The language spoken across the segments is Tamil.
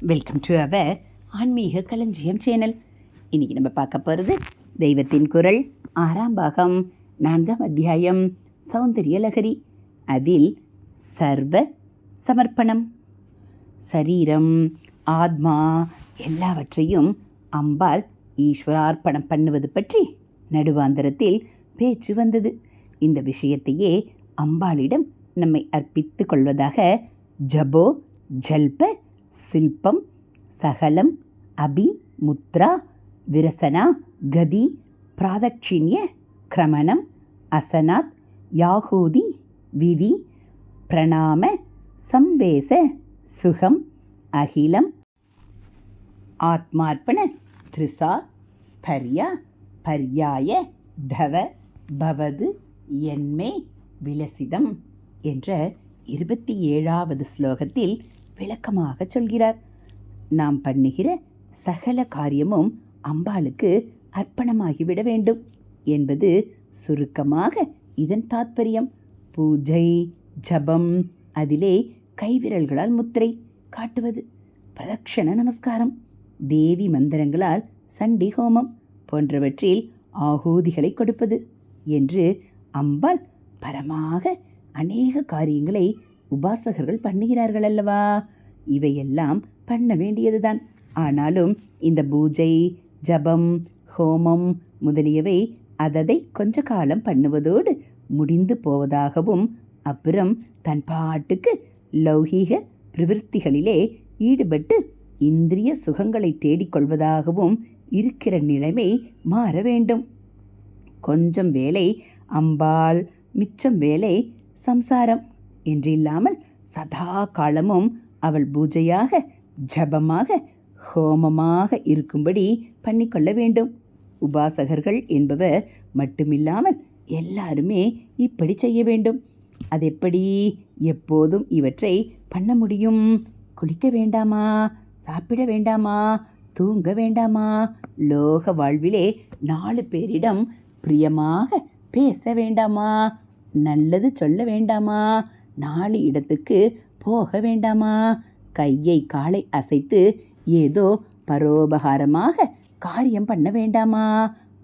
வெல்கம் டு அவர் ஆன்மீக களஞ்சியம் சேனல் இன்றைக்கி நம்ம பார்க்க போகிறது தெய்வத்தின் குரல் ஆறாம் பாகம் நான்காம் அத்தியாயம் சௌந்தரிய லகரி அதில் சர்வ சமர்ப்பணம் சரீரம் ஆத்மா எல்லாவற்றையும் அம்பாள் ஈஸ்வரார்ப்பணம் பண்ணுவது பற்றி நடுவாந்தரத்தில் பேச்சு வந்தது. இந்த விஷயத்தையே அம்பாளிடம் நம்மை அர்ப்பித்து கொள்வதாக ஜபோ ஜல்ப சில்பம் சகலம் அபி முத்ரா விரசனா கதி பிராதட்சிணிய கிரமணம் அசனாத் யாகூதி விதி பிரணாம சம்பேச சுகம் அகிலம் ஆத்மார்ப்பண த்ரிசா ஸ்பர்யா பர்யாய தவ பவது என்மே விலசிதம் என்ற இருபத்தி ஏழாவது ஸ்லோகத்தில் விளக்கமாக சொல்கிறார். நாம் பண்ணுகிற சகல காரியமும் அம்பாளுக்கு அர்ப்பணமாகிவிட வேண்டும். என்பது சுருக்கமாக இதன் தாத்பரியம். பூஜை ஜபம் அதிலே கைவிரல்களால் முத்திரை காட்டுவது. பிரதக்ஷண நமஸ்காரம். தேவி மந்திரங்களால் சண்டி ஹோமம் போன்றவற்றில் ஆகூதிகளை கொடுப்பது. என்று அம்பாள் பரமாக அநேக காரியங்களை உபாசகர்கள் பண்ணுகிறார்கள் அல்லவா இவையெல்லாம் பண்ண வேண்டியதுதான். ஆனாலும் இந்த பூஜை ஜபம் ஹோமம் முதலியவை அததை கொஞ்ச காலம் பண்ணுவதோடு முடிந்து போவதாகவும் அப்புறம் தன் பாட்டுக்கு லௌகீக பிரவிற்த்திகளிலே ஈடுபட்டு இந்திரிய சுகங்களை தேடிக்கொள்வதாகவும் இருக்கிற நிலைமை மாற வேண்டும். கொஞ்சம் வேலை அம்பாள் மிச்சம் வேலை சம்சாரம். என்றில்லாமல் சதா காலமும் அவள் பூஜையாக ஜபமாக ஹோமமாக இருக்கும்படி பண்ணிக்கொள்ள வேண்டும். உபாசகர்கள் என்பவர் மட்டுமில்லாமல் எல்லாருமே இப்படி செய்ய வேண்டும். அதெப்படி? எப்போதும் இவற்றை பண்ண முடியும். குளிக்க வேண்டாமா? சாப்பிட வேண்டாமா? தூங்க வேண்டாமா? லோக வாழ்விலே நாலு பேரிடம் பிரியமாக பேச வேண்டாமா? நல்லது சொல்ல வேண்டாமா? நாலு இடத்துக்கு போக வேண்டாமா? கையை காலை அசைத்து ஏதோ பரோபகாரமாக காரியம் பண்ண வேண்டாமா?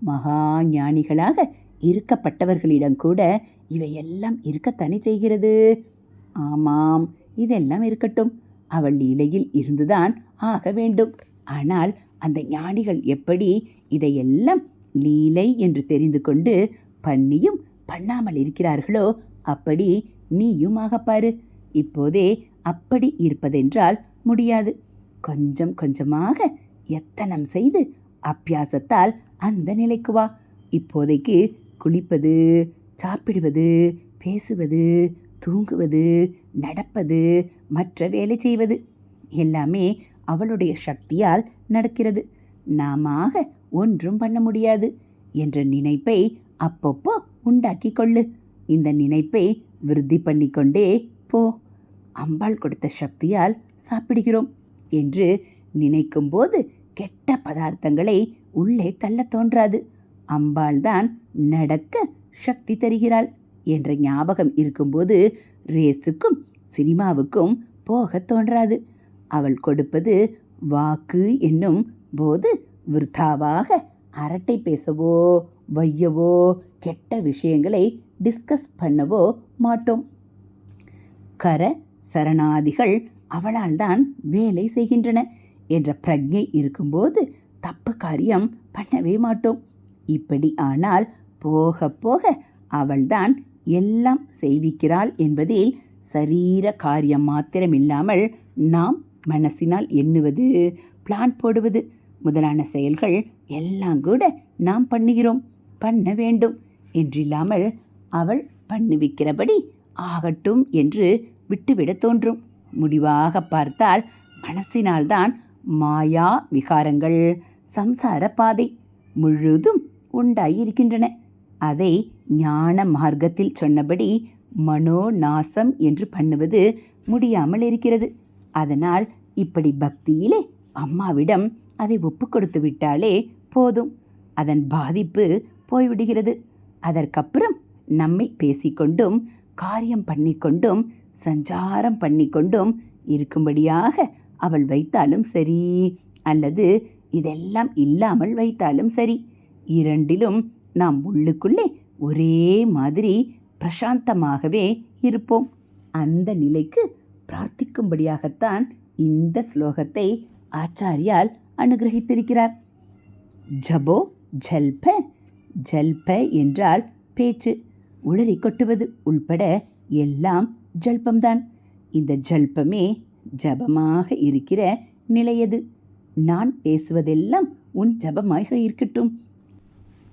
மகா ஞானிகளாக இருக்கப்பட்டவர்களிடம் கூட இவையெல்லாம் இருக்கத்தானே செய்கிறது? ஆமாம் இதெல்லாம் இருக்கட்டும். அவள் லீலையில் இருந்துதான் ஆக வேண்டும். ஆனால் அந்த ஞானிகள் எப்படி இதையெல்லாம் லீலை என்று தெரிந்து கொண்டு பண்ணியும் பண்ணாமல் இருக்கிறார்களோ அப்படி நீயும் ஆகப்பாரு இப்போதே அப்படி இருப்பதென்றால் முடியாது. கொஞ்சம் கொஞ்சமாக எத்தனம் செய்து அப்பியாசத்தால் அந்த நிலைக்கு வா. இப்போதைக்கு குளிப்பது சாப்பிடுவது பேசுவது தூங்குவது நடப்பது மற்ற வேலை செய்வது எல்லாமே அவளுடைய சக்தியால் நடக்கிறது. நாமாக ஒன்றும் பண்ண முடியாது. என்ற நினைப்பை அப்பப்போ உண்டாக்கி கொள்ளு. இந்த நினைப்பை விருத்தி பண்ணிக்கொண்டே போ அம்பாள் கொடுத்த சக்தியால் சாப்பிடுகிறோம் என்று நினைக்கும்போது கெட்ட பதார்த்தங்களை உள்ளே தள்ள தோன்றாது. அம்பாள் தான் நடக்க சக்தி தருகிறாள் என்ற ஞாபகம் இருக்கும்போது ரேஸுக்கும் சினிமாவுக்கும் போக தோன்றாது. அவள் கொடுப்பது வாக்கு என்னும் போது விருத்தாவாக அரட்டை பேசவோ வையவோ கெட்ட விஷயங்களை டிஸ்கஸ் பண்ணவோ மாட்டோம். கர சரணாதிகள் அவளால் தான் வேலை செய்கின்றன என்ற பிரஜை இருக்கும்போது தப்பு காரியம் பண்ணவே மாட்டோம். இப்படி ஆனால் போக போக அவள்தான் எல்லாம் செய்விக்கிறாள் என்பதில் சரீர காரியம் மாத்திரமில்லாமல் நாம் மனசினால் எண்ணுவது பிளான் போடுவது முதலான செயல்கள் எல்லாம் கூட நாம் பண்ணுகிறோம். பண்ண வேண்டும் என்றில்லாமல் அவள் பண்ணுவிக்கிறபடி ஆகட்டும் என்று விட்டுவிடத் தோன்றும். முடிவாக பார்த்தால் மனசினால்தான் மாயா விகாரங்கள் சம்சார பாதை முழுதும் உண்டாயிருக்கின்றன. அதை ஞான மார்க்கத்தில் சொன்னபடி மனோ நாசம் என்று பண்ணுவது முடியாமல் இருக்கிறது. அதனால் இப்படி பக்தியிலே அம்மாவிடம் அதை ஒப்பு கொடுத்து விட்டாலே போதும். அதன் பாதிப்பு போய்விடுகிறது. அதற்கப்புறம் நம்மை பேசிக்கொண்டும் காரியம் பண்ணிக்கொண்டும் சஞ்சாரம் பண்ணிக்கொண்டும் இருக்கும்படியாக அவள் வைத்தாலும் சரி அல்லது இதெல்லாம் இல்லாமல் வைத்தாலும் சரி. இரண்டிலும் நாம் உள்ளுக்குள்ளே ஒரே மாதிரி பிரசாந்தமாகவே இருப்போம். அந்த நிலைக்கு பிரார்த்திக்கும்படியாகத்தான் இந்த ஸ்லோகத்தை ஆச்சாரியால் அனுகிரகித்திருக்கிறார். ஜபோ ஜல்ப ஜல்ப என்றால் பேச்சு. உளறி கொட்டுவது உள்பட எல்லாம் ஜல்பம்தான். இந்த ஜல்பமே ஜபமாக இருக்கிற நிலையது. நான் பேசுவதெல்லாம் உன் ஜபமாக இருக்கட்டும்.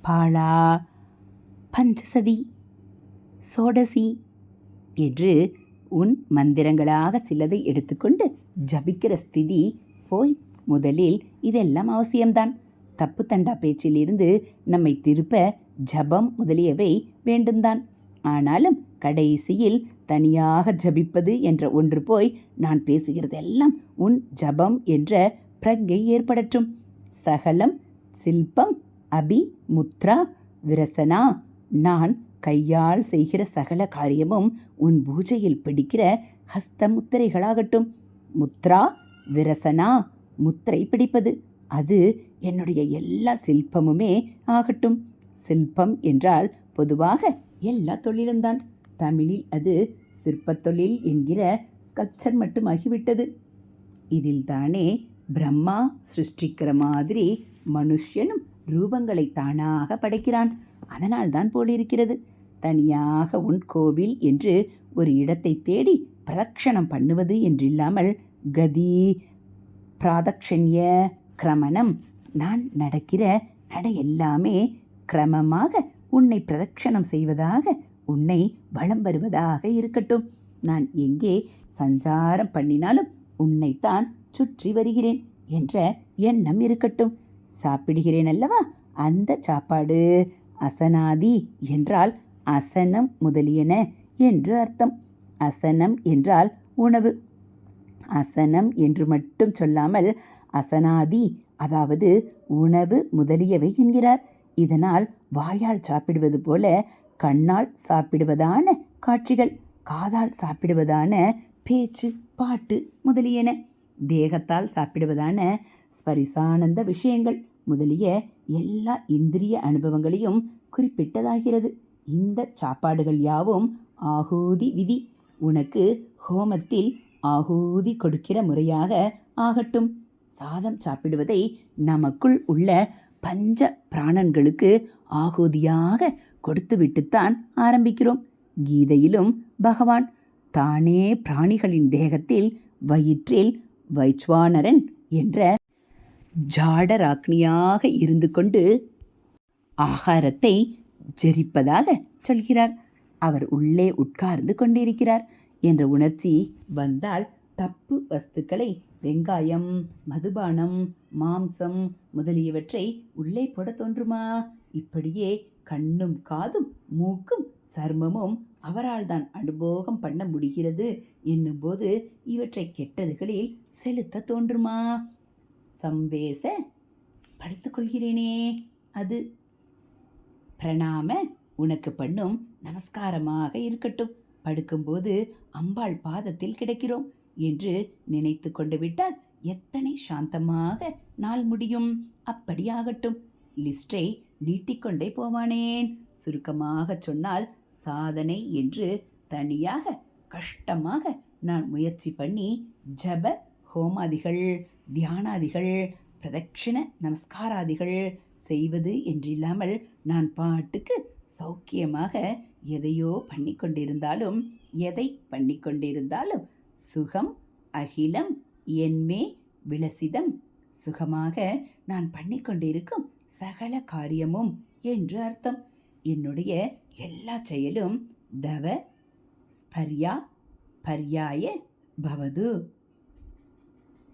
பாலா பஞ்சசதி சோடசி என்று உன் மந்திரங்களாக சிலதை எடுத்துக்கொண்டு ஜபிக்கிற ஸ்திதி. போய் முதலில் இதெல்லாம் அவசியம்தான். தப்பு தண்டா பேச்சிலிருந்து நம்மை திருப்ப ஜபம் முதலியவை வேண்டும்தான் ஆனாலும் கடைசியில் தனியாக ஜபிப்பது என்ற ஒன்று போய் நான் பேசுகிறதெல்லாம் உன் ஜபம் என்ற பிரங்கை ஏற்படட்டும். சகலம் சில்பம் அபி முத்ரா விரசனா நான் கையால் செய்கிற சகல காரியமும் உன் பூஜையில் பிடிக்கிற ஹஸ்த முத்திரைகளாகட்டும் முத்ரா விரசனா முத்திரை பிடிப்பது அது என்னுடைய எல்லா சில்பமுமே ஆகட்டும். சில்பம் என்றால் பொதுவாக எல்லா தொழிலும்தான். தமிழில் அது சிற்பத் தொழில் என்கிற ஸ்கல்ப்சர் மட்டுமாகிவிட்டது. இதில் தானே பிரம்மா சிருஷ்டிக்கிற மாதிரி மனுஷனும் ரூபங்களை தானாக படைக்கிறான். அதனால் தான் போலிருக்கிறது. தனியாக உன் கோவில் என்று ஒரு இடத்தை தேடி பிரதக்ஷணம் பண்ணுவது என்றில்லாமல் கதி பிராதக்ஷண்ய கிரமணம் நான் நடக்கிற நடை எல்லாமே கிரமமாக உன்னை பிரதக்ஷணம் செய்வதாக உன்னை வளம் வருவதாக இருக்கட்டும். நான் எங்கே சஞ்சாரம் பண்ணினாலும் உன்னைத்தான் சுற்றி வருகிறேன் என்ற எண்ணம் இருக்கட்டும். சாப்பிடுகிறேன் அல்லவா? அந்த சாப்பாடு. அசனாதி என்றால் அசனம் முதலியன என்று அர்த்தம். அசனம் என்றால் உணவு. அசனம் என்று மட்டும் சொல்லாமல் அசனாதி அதாவது உணவு முதலியவை என்கிறார். இதனால் வாயால் சாப்பிடுவது போல கண்ணால் சாப்பிடுவதான காட்சிகள் காதால் சாப்பிடுவதான பேச்சு பாட்டு முதலியன. தேகத்தால் சாப்பிடுவதான ஸ்பரிசானந்த விஷயங்கள் முதலிய எல்லா இந்திரிய அனுபவங்களையும் குறிப்பிட்டதாகிறது. இந்த சாப்பாடுகள் யாவும் ஆகூதி விதி. உனக்கு ஹோமத்தில் ஆகூதி கொடுக்கிற முறையாக ஆகட்டும். சாதம் சாப்பிடுவதை நமக்குள் உள்ள பஞ்ச பிராணன்களுக்கு ஆகுதியாக கொடுத்துவிட்டுத்தான் ஆரம்பிக்கிறோம். கீதையிலும் பகவான் தானே பிராணிகளின் தேகத்தில் வயிற்றில் வைச்வானரன் என்ற ஜாடராக்னியாக இருந்து கொண்டு ஆகாரத்தை ஜெரிப்பதாக சொல்கிறார். அவர் உள்ளே உட்கார்ந்து கொண்டிருக்கிறார். என்ற உணர்ச்சி வந்தால் தப்பு வஸ்துக்களை வெங்காயம் மதுபானம் மாம்சம் முதலியவற்றை உள்ளே போட தோன்றுமா? இப்படியே கண்ணும் காதும் மூக்கும் சர்மமும் அவரால் தான் அனுபோகம் பண்ண முடிகிறது என்னும்போது இவற்றை கெட்டதுகளில் செலுத்த தோன்றுமா? சம்வேச படுத்துக்கொள்கிறேனே அது பிரணாம உனக்கு பண்ணும் நமஸ்காரமாக இருக்கட்டும். படுக்கும்போது அம்பாள் பாதத்தில் கிடக்கிறோம். என்று நினைத்து கொண்டு விட்டால் எத்தனை சாந்தமாக நாள் முடியும். அப்படியாகட்டும். லிஸ்டை நீட்டிக்கொண்டே போவானேன். சுருக்கமாக சொன்னால் சாதனை என்று தனியாக கஷ்டமாக நான் முயற்சி பண்ணி ஜப ஹோமாதிகள் தியானாதிகள் பிரதட்சிண நமஸ்காராதிகள் செய்வது என்றில்லாமல் நான் பாட்டுக்கு சௌக்கியமாக எதையோ பண்ணி கொண்டிருந்தாலும் எதை பண்ணி கொண்டிருந்தாலும் சுகம் அகிலம் என்மே விலசிதம். சுகமாக நான் பண்ணி கொண்டிருக்கும் சகல காரியமும் என்று அர்த்தம். என்னுடைய எல்லா செயலும் தவ ஸ்பர்யா பர்யாய பவது.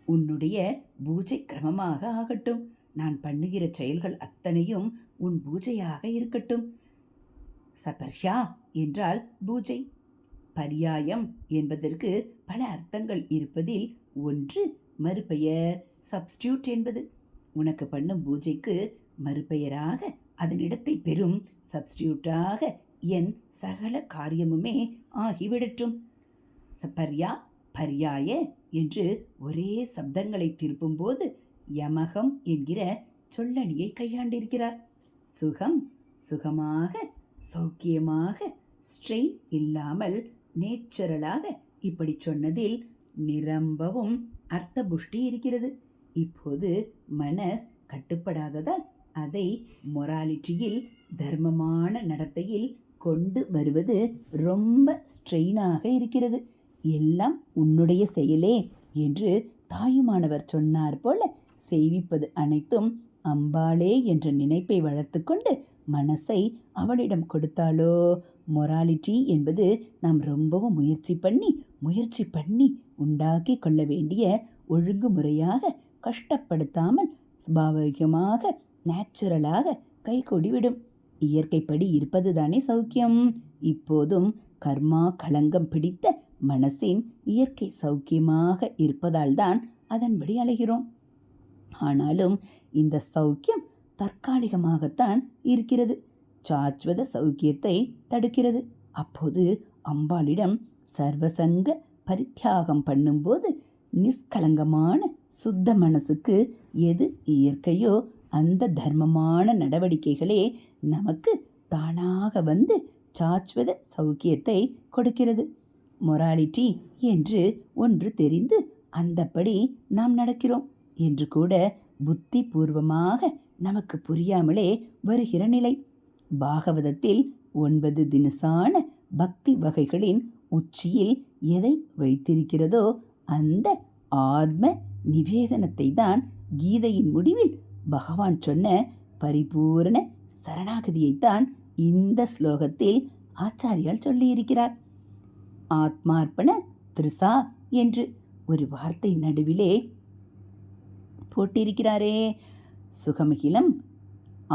உன்னுடைய பூஜை கிரமமாக ஆகட்டும். நான் பண்ணுகிற செயல்கள் அத்தனையும் உன் பூஜையாக இருக்கட்டும். சபர்யா என்றால் பூஜை. பர்யாயம் என்பதற்கு பல அர்த்தங்கள் இருப்பதில் ஒன்று மறுபெயர் சப்ஸ்டியூட் என்பது. உனக்கு பண்ணும் பூஜைக்கு மறுபெயராக அதனிடத்தை பெறும் சப்ஸ்டியூட்டாக என் சகல காரியமுமே ஆகிவிடட்டும். சபர்யா பர்யாய என்று ஒரே சப்தங்களை திருப்பும்போது யமகம் என்கிற சொல்லணியை கையாண்டிருக்கிறார். சுகம் சுகமாக சௌக்கியமாக ஸ்ட்ரெயின் இல்லாமல் நேச்சுரலாக இப்படி சொன்னதில் நிரம்பவும் அர்த்த புஷ்டி இருக்கிறது. இப்போது மனஸ் கட்டுப்படாததால் அதை மொராலிட்டியில் தர்மமான நடத்தையில் கொண்டு வருவது ரொம்ப ஸ்ட்ரெயினாக இருக்கிறது. எல்லாம் உன்னுடைய செயலே என்று தாயுமானவர் சொன்னார் போல செய்விப்பது அனைத்தும் அம்பாளே என்ற நினைப்பை வளர்த்துக்கொண்டு மனசை அவளிடம் கொடுத்தாலோ மொராலிட்டி என்பது நாம் ரொம்பவும் முயற்சி பண்ணி முயற்சி பண்ணி உண்டாக்கி கொள்ள வேண்டிய ஒழுங்குமுறையாக கஷ்டப்படுத்தாமல் சுபாவிகமாக நேச்சுரலாக கைகூடிவிடும். இயற்கைப்படி இருப்பது தானே சௌக்கியம். இப்போதும் கர்மா களங்கம் பிடித்த மனசின் இயற்கை சௌக்கியமாக இருப்பதால்தான் அதன்படி அலைகிறோம். ஆனாலும் இந்த சௌக்கியம் தற்காலிகமாகத்தான் இருக்கிறது. சாஸ்வத சௌக்கியத்தை தடுக்கிறது. அப்போது அம்பாளிடம் சர்வசங்க பரித்தியாகம் பண்ணும்போது நிஷ்கலங்கமான சுத்த மனசுக்கு எது இயற்கையோ அந்த தர்மமான நடவடிக்கைகளே நமக்கு தானாக வந்து சாஸ்வத சௌக்கியத்தை கொடுக்கிறது. மொராலிட்டி என்று ஒன்று தெரிந்து அந்தப்படி நாம் நடக்கிறோம் என்று கூட புத்தி பூர்வமாக நமக்கு புரியாமலே வருகிற நிலை. பாகவதத்தில் ஒன்பது தினசான பக்தி வகைகளின் உச்சியில் எதை வைத்திருக்கிறதோ அந்த ஆத்ம நிவேதனத்தை தான் கீதையின் முடிவில் பகவான் சொன்ன பரிபூரண சரணாகதியைத்தான் இந்த ஸ்லோகத்தில் ஆச்சாரியால் சொல்லியிருக்கிறார். ஆத்மார்ப்பண திருசா என்று ஒரு வார்த்தை நடுவிலே போட்டிருக்கிறாரே. சுகமகிலம்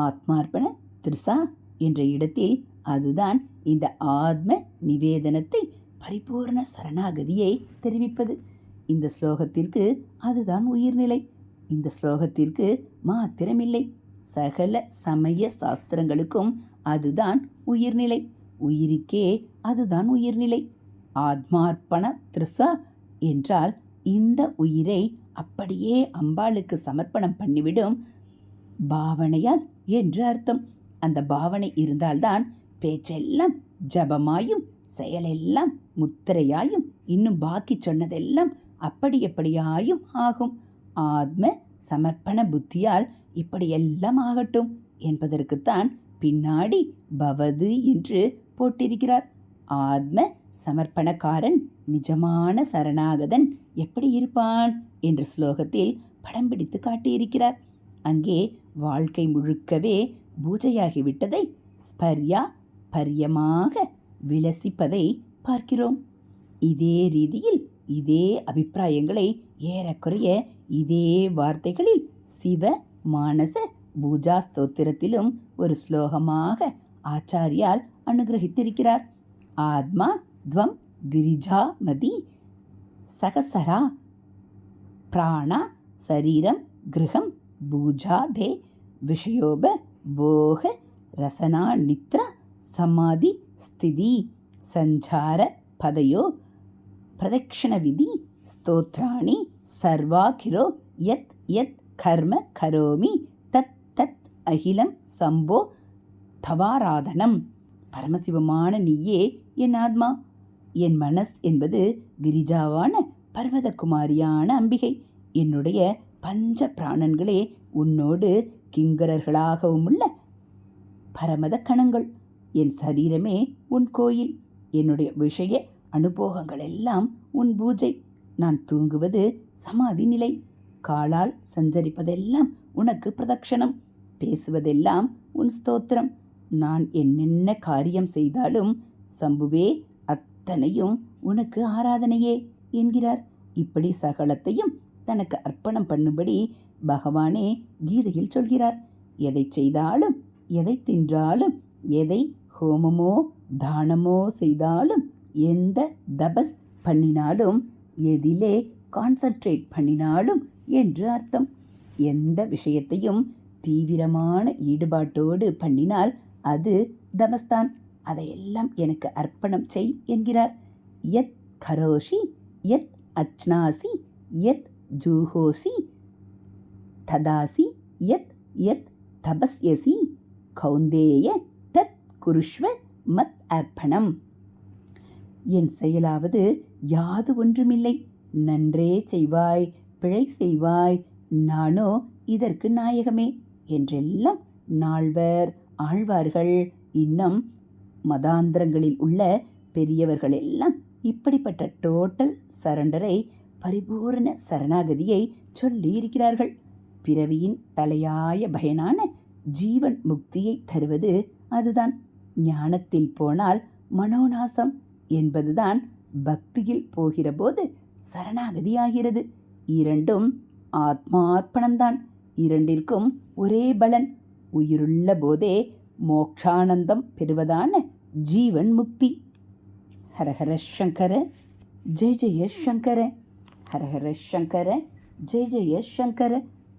ஆத்மார்ப்பண திருசா என்ற இடத்தில் அதுதான் இந்த ஆத்ம நிவேதனத்தை பரிபூர்ண சரணாகதியை தெரிவிப்பது. இந்த ஸ்லோகத்திற்கு அதுதான் உயிர்நிலை. இந்த ஸ்லோகத்திற்கு மாத்திரமில்லை. சகல சமய சாஸ்திரங்களுக்கும் அதுதான் உயிர்நிலை. உயிருக்கே அதுதான் உயிர்நிலை. ஆத்மார்ப்பண திருசா என்றால் இந்த உயிரை அப்படியே அம்பாளுக்கு சமர்ப்பணம் பண்ணிவிடும் பாவனையால் என்று அர்த்தம். அந்த பாவனை இருந்தால்தான் பேச்செல்லாம் ஜபமாயும் செயலெல்லாம் முத்திரையாயும் இன்னும் பாக்கி சொன்னதெல்லாம் அப்படி எப்படியாயும் ஆகும். ஆத்ம சமர்ப்பண புத்தியால் இப்படியெல்லாம் ஆகட்டும் என்பதற்குத்தான் பின்னாடி பவது என்று போட்டிருக்கிறார். ஆத்ம சமர்ப்பணக்காரன் நிஜமான சரணாகதன் எப்படி இருப்பான் என்ற ஸ்லோகத்தில் படம் பிடித்து காட்டியிருக்கிறார். அங்கே வாழ்க்கை முழுக்கவே பூஜையாகிவிட்டதை ஸ்பர்யா பரியமாக விலசிப்பதை பார்க்கிறோம். இதே ரீதியில் இதே அபிப்பிராயங்களை ஏறக்குறைய இதே வார்த்தைகளில் சிவ மானச பூஜா ஸ்தோத்திரத்திலும் ஒரு ஸ்லோகமாக ஆச்சாரியால் அனுகிரகித்திருக்கிறார். ஆத்மா துவம் கிரிஜாமதி சகசரா பிராணா சரீரம் கிரகம் பூஜா தே விஷயோப போக ரசனா நித்ரா சமாதி ஸ்திதி சஞ்சார பதையோ பிரதக்ஷண விதி ஸ்தோத்ராணி சர்வாகிரோ யத் யத் கர்ம கரோமி தத் தத் அகிலம் சம்போ தவாராதனம். பரமசிவமான நீயே என் ஆத்மா. என் மனஸ் என்பது கிரிஜாவான பர்வதகுமாரியான அம்பிகை. என்னுடைய பஞ்ச பிராணன்களே உன்னோடு கிங்கரர்களாகவும் உள்ள பரமத கணங்கள். என் சரீரமே உன் கோயில். என்னுடைய விஷய அனுபோகங்கள் எல்லாம் உன் பூஜை. நான் தூங்குவது சமாதி நிலை. காலால் சஞ்சரிப்பதெல்லாம் உனக்கு பிரதக்ஷணம் பேசுவதெல்லாம் உன் ஸ்தோத்திரம். நான் என்னென்ன காரியம் செய்தாலும் சம்புவே அத்தனையும் உனக்கு ஆராதனையே என்கிறார். இப்படி சகலத்தையும் தனக்கு அர்ப்பணம் பண்ணும்படி பகவானே கீதையில் சொல்கிறார் எதை செய்தாலும் எதை தின்றாலும் எதை ஹோமமோ தானமோ செய்தாலும் எந்த தபஸ் பண்ணினாலும் எதிலே கான்சன்ட்ரேட் பண்ணினாலும் என்று அர்த்தம். எந்த விஷயத்தையும் தீவிரமான ஈடுபாட்டோடு பண்ணினால் அது தபஸ்தான். அதையெல்லாம் எனக்கு அர்ப்பணம் செய் என்கிறார். யத் கரோஷி யத் அச்னாசி யத் ஜூஹோசி ததாசி யத் யத் தபஸ்யசி கௌந்தேய தத் குருஷ்வ மத் அர்ப்பணம். என் செயலாவது யாது ஒன்றுமில்லை. நன்றே செய்வாய் பிழை செய்வாய் நானோ இதற்கு நாயகமே என்றெல்லாம் நால்வர் ஆழ்வார்கள் இன்னும் மதாந்திரங்களில் உள்ள பெரியவர்கள் எல்லாம் இப்படிப்பட்ட டோட்டல் சரண்டரை பரிபூரண சரணாகதியை சொல்லி இருக்கிறார்கள் பிறவியின் தலையாய பயனான ஜீவன் முக்தியை தருவது அதுதான். ஞானத்தில் போனால் மனோநாசம் என்பதுதான் பக்தியில் போகிறபோது சரணாகதியாகிறது. இரண்டும் ஆத்மார்ப்பணம்தான். இரண்டிற்கும் ஒரே பலன். உயிருள்ள போதே மோக்ஷானந்தம் பெறுவதான ஜீவன் முக்தி. ஹரஹர சங்கர ஜெய ஜெய சங்கர. ஹரஹர சங்கர ஜெய ஜெய சங்கர.